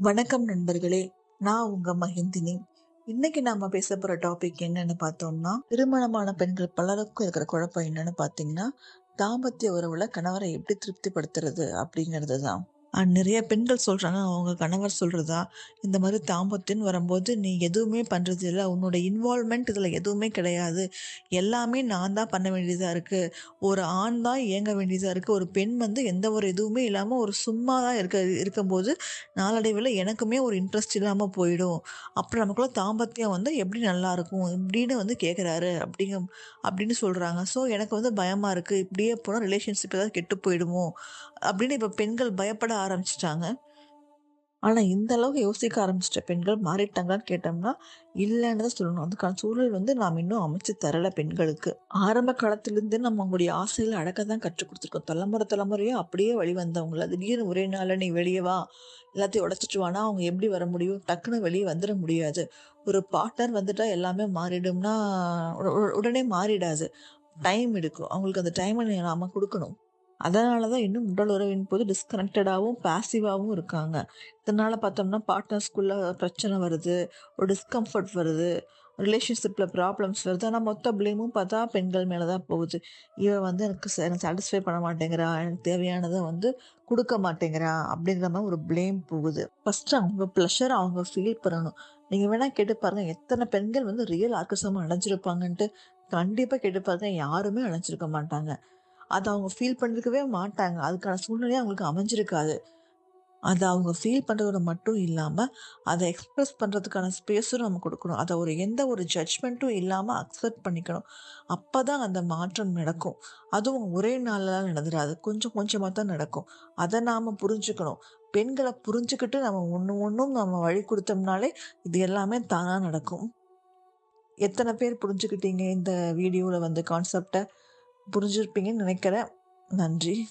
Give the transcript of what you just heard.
வணக்கம் நண்பர்களே நான் உங்க மஹிந்தினி இன்னைக்கு நாம பேச போற டாபிக் என்னன்னு பார்த்தோம்னா திருமணமான பெண்கள் பலருக்கும் இருக்கிற குழப்பம் என்னன்னு பார்த்தீங்கன்னா தாம்பத்திய உறவுல கணவரை எப்படி திருப்திப்படுத்துறது அப்படிங்கிறது தான் நிறைய பெண்கள் சொல்கிறாங்க அவங்க கணவர் சொல்கிறதா இந்த மாதிரி தாம்பத்தியம்னு வரும்போது நீ எதுவுமே பண்ணுறது இல்லை உன்னோட இன்வால்மெண்ட் இதில் எதுவுமே கிடையாது. எல்லாமே நான் தான் பண்ண வேண்டியதாக இருக்குது ஒரு ஆண் தான் இயங்க வேண்டியதாக இருக்குது ஒரு பெண் வந்து எந்த ஒரு இதுவுமே இல்லாமல் ஒரு சும்மா தான் இருக்க இருக்கும்போது நாளடைவில் எனக்குமே ஒரு இன்ட்ரெஸ்ட் இல்லாமல் போயிடும். அப்புறம் நமக்குள்ள தாம்பத்தியம் வந்து எப்படி நல்லாயிருக்கும் இப்படின்னு வந்து கேட்குறாரு அப்படிங்க அப்படின்னு சொல்கிறாங்க ஸோ எனக்கு வந்து பயமாக இருக்குது இப்படியே போனால் ரிலேஷன்ஷிப் ஏதாவது கெட்டு போயிடுமோ? அப்படின்னு இப்போ பெண்கள் பயப்பட ஆரம்பிச்சிட்டாங்க. ஆனால் இந்த அளவுக்கு யோசிக்க ஆரம்பிச்சிட்ட பெண்கள் மாறிட்டாங்களான்னு கேட்டோம்னா இல்லைன்னு தான் சொல்லணும். அதுக்கான சூழல் வந்து நாம் இன்னும் அமைச்சு தரல பெண்களுக்கு. ஆரம்ப காலத்திலேருந்து நம்ம அவங்களுடைய ஆசையில் அடக்க தான் கற்றுக் கொடுத்துருக்கோம். தலைமுறை தலைமுறையும் அப்படியே வழி வந்தவங்கள. திடீர்னு ஒரே நாளில் நீ வெளியே வா. எல்லாத்தையும் உடச்சிட்டு வானா அவங்க எப்படி வர முடியும்? டக்குன்னு வெளியே வந்துட முடியாது. ஒரு பார்ட்னர் வந்துட்டா எல்லாமே மாறிடும்னா உடனே மாறிடாது. டைம் எடுக்கும். அவங்களுக்கு அந்த டைமை நாம கொடுக்கணும். அதனால தான் இன்னும் உடல் உறவின் போது டிஸ்கனெக்டடாகவும் பேசிவாகவும் இருக்காங்க. இதனால் பார்த்தோம்னா பார்ட்னர்ஸ்குள்ளே பிரச்சனை வருது ஒரு டிஸ்கம்ஃபர்ட் வருது ரிலேஷன்ஷிப்பில் ப்ராப்ளம்ஸ் வருது. ஆனால் மொத்த ப்ளேமும் பார்த்தா பெண்கள் மேலே தான் போகுது. இவன் வந்து எனக்கு ச- எனக்கு சாட்டிஸ்ஃபை பண்ண மாட்டேங்கிறா எனக்கு தேவையானதை வந்து கொடுக்க மாட்டேங்கிறா அப்படிங்கிற மாதிரி ஒரு ப்ளேம் போகுது. ஃபஸ்ட்டு அவங்க ப்ளஷர் அவங்க ஃபீல் பண்ணணும். நீங்கள் வேணால் கேட்டு பாருங்கள் எத்தனை பெண்கள் வந்து ரியல் ஆர்கசமாக அடைஞ்சிருப்பாங்கன்ட்டு கண்டிப்பாக கேட்டு பாருங்க யாருமே அடைஞ்சிருக்க மாட்டாங்க. அதை அவங்க ஃபீல் பண்ணிருக்கவே மாட்டாங்க. அதுக்கான சூழ்நிலையே அவங்களுக்கு அமைஞ்சிருக்காது. அதை அவங்க ஃபீல் பண்ணுறதோட மட்டும் இல்லாமல் அதை எக்ஸ்பிரஸ் பண்ணுறதுக்கான ஸ்பேஸும் நம்ம கொடுக்கணும். அதை ஒரு எந்த ஒரு ஜட்ஜ்மெண்ட்டும் இல்லாமல் அக்செப்ட் பண்ணிக்கணும். அப்போ தான் அந்த மாற்றம் நடக்கும். அதுவும் ஒரே நாளெலாம் நடந்துடாது கொஞ்சம் கொஞ்சமாக தான் நடக்கும். அதை நாம் புரிஞ்சுக்கணும். பெண்களை புரிஞ்சுக்கிட்டு நம்ம ஒன்று ஒன்றும் நம்ம வழி கொடுத்தோம்னாலே இது எல்லாமே தானாக நடக்கும். எத்தனை பேர் புரிஞ்சுக்கிட்டீங்க இந்த வீடியோவில் வந்து கான்செப்டை புரிஞ்சிருப்பீங்கன்னு நினைக்கிறேன். நன்றி.